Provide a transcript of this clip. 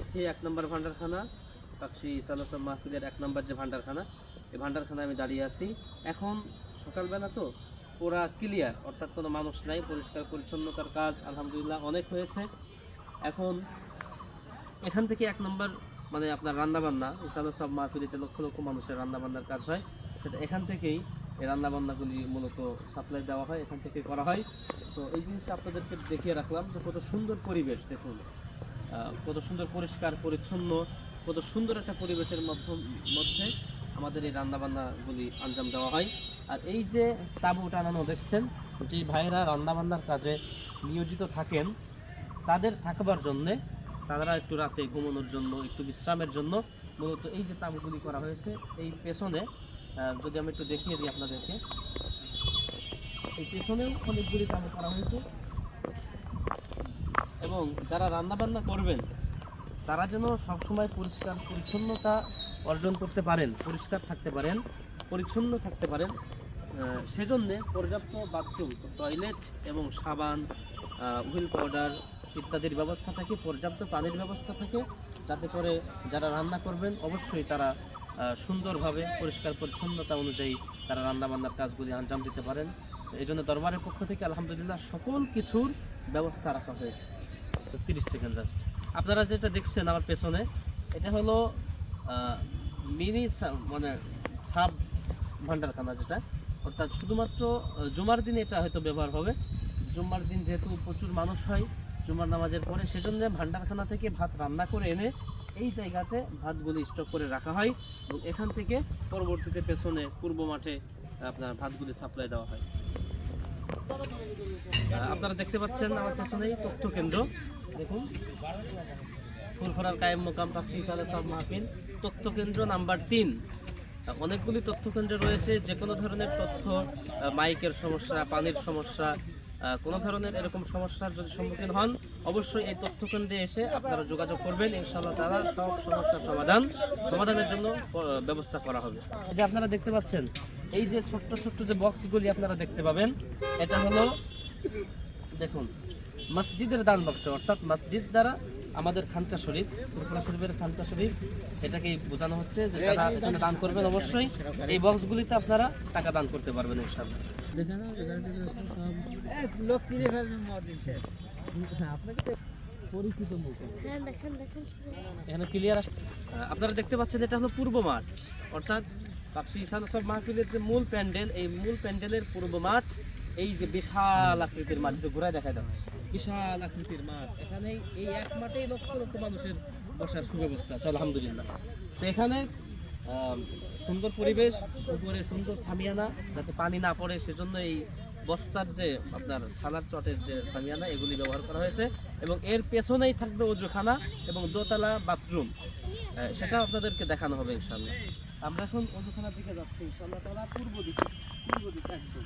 আছি এক নম্বর ভান্ডারখানা পাকশি সালাসব মাহফিলের এক নম্বর যে ভান্ডারখানা এই ভান্ডারখানা আমি দাঁড়িয়ে আছি। এখন সকালবেলা তো পুরা ক্লিয়ার অর্থাৎ কোনো মানুষ নাই, পরিষ্কার পরিচ্ছন্নতার কাজ আলহামদুলিল্লাহ অনেক হয়েছে। এখন এখান থেকে এক নম্বর মানে আপনার রান্নাবান্না ইসালো সব মাহফিলে যে লক্ষ লক্ষ মানুষের রান্নাবান্নার কাজ হয়, সেটা এখান থেকেই এই রান্নাবান্নাগুলি মূলত সাপ্লাই দেওয়া হয়, এখান থেকে করা হয়। তো এই জিনিসটা আপনাদেরকে দেখিয়ে রাখলাম যে কত সুন্দর পরিবেশ, দেখুন। কত সুন্দর পরিষ্কার, পরিচ্ছন্ন, কত সুন্দর একটা পরিবেশের মধ্য- মধ্যে আমাদের এই রান্নাবান্নাগুলি আঞ্জাম দেওয়া হয়। আর এই যে তাঁবু টানানো দেখছেন, যে ভাইয়েরা রান্নাবান্নার কাজে নিয়োজিত থাকেন, তাদের থাকবার জন্যে তারা একটু রাতে ঘুমানোর জন্য, একটু বিশ্রামের জন্য মূলত এই যে তাঁবুগুলি করা হয়েছে, এই পেছনে যদি আমি একটু দেখিয়ে দিই আপনাদেরকে, এই পেছনেও অনেকগুলি তাঁবু করা হয়েছে। এবং যারা রান্নাবান্না করবেন, তারা যেন সবসময় পরিষ্কার পরিচ্ছন্নতা অর্জন করতে পারেন, পরিষ্কার থাকতে পারেন, পরিচ্ছন্ন থাকতে পারেন। সেজন্যে পর্যাপ্ত বাথরুম টয়লেট এবং সাবান হুইল পাউডার ইত্যাদির ব্যবস্থা থাকে, পর্যাপ্ত পানির ব্যবস্থা থাকে, যাতে করে যারা রান্না করবেন, অবশ্যই তারা সুন্দরভাবে পরিষ্কার পরিচ্ছন্নতা অনুযায়ী তারা রান্নাবান্নার কাজগুলি আঞ্জাম দিতে পারেন। এই জন্য দরবারের পক্ষ থেকে আলহামদুলিল্লাহ সকল কিছুর ব্যবস্থা রাখা হয়েছে। তিরিশ সেকেন্ড জাস্ট। আপনারা যেটা দেখছেন আমার পেছনে, এটা হলো মিনি মানে সাব ভান্ডারখানা যেটা। অর্থাৎ শুধুমাত্র জুমার দিনে এটা হয়তো ব্যবহার হবে। জুম্মার দিন যেহেতু প্রচুর মানুষ হয়, জুমার নামাজের পরে, সেজন্য ভান্ডারখানা থেকে ভাত রান্না করে এনে এই জায়গাতে ভাতগুলি স্টক করে রাখা হয় এবং এখান থেকে পরবর্তীতে পেছনে পূর্ব মাঠে আপনার ভাতগুলি সাপ্লাই দেওয়া হয়। আপনারা দেখতে পাচ্ছেন আমার পেছনেই তথ্য কেন্দ্র। দেখুন ফুলফরার কায়েম মোকাম তাফসি সালে সব মাহফিল, তথ্য কেন্দ্র নাম্বার তিন। অনেকগুলি তথ্য কেন্দ্র রয়েছে যে কোনো ধরনের তথ্য মাইকের সমস্যা, পানির সমস্যা কোনো ধরনের এরকম সমস্যার যদি সম্মুখীন হন, অবশ্যই এই তথ্য কেন্দ্রে এসে আপনারা যোগাযোগ করবেন। ইনশাআল্লাহ তারা সব সমস্যার সমাধান, সমাধানের জন্য ব্যবস্থা করা হবে। যে আপনারা দেখতে পাচ্ছেন, এই যে ছোট্ট ছোট্ট যে বক্সগুলি আপনারা দেখতে পাবেন, এটা হলো, দেখুন, মসজিদের দান বক্স, অর্থাৎ মসজিদ দ্বারা আমাদের খানকা শরীফ ফুরফুরা শরীফের খানকা শরীফ এটাকে বোঝানো হচ্ছে যে তারা এখানে দান করবেন অবশ্যই। এই বক্সগুলিতে আপনারা টাকা দান করতে পারবেন ইনশাআল্লাহ। লোক চিনে ফেলছে মদিন সাহেব হ্যাঁ আপনাকে পরিচিত মুখ। হ্যাঁ দেখেন দেখেন। এখানে ক্লিয়ার আসছে আপনারা দেখতে পাচ্ছেন এটা হলো পূর্ব মাঠ। অর্থাৎ কাপসি ইসান সব মাহফিলের যে মূল প্যান্ডেল এই মূল প্যান্ডেলের পূর্ব মাঠ এই যে বিশাল আকৃতির মাঠ একটু ঘুরায় দেখা দাও। বিশাল আকৃতির মাঠ। এখানে এই এক মাঠেই লক্ষ লক্ষ মানুষের বসার সুব্যবস্থা আছে আলহামদুলিল্লাহ। তো এখানে সুন্দর পরিবেশ, উপরে সুন্দর সামিয়ানা, যাতে পানি না পড়ে, সেজন্য এই বস্তার যে আপনার সালার চটের যে সামিয়ানা, এগুলি ব্যবহার করা হয়েছে। এবং এর পেছনেই থাকবে ওজুখানা এবং দোতলা বাথরুম। সেটা আপনাদেরকে দেখানো হবে ইনশাল্লাহ আমরা এখন ওজুখানার দিকে যাচ্ছি ইনশাল্লাহ তারা পূর্ব দিকে পূর্ব দিকে একদম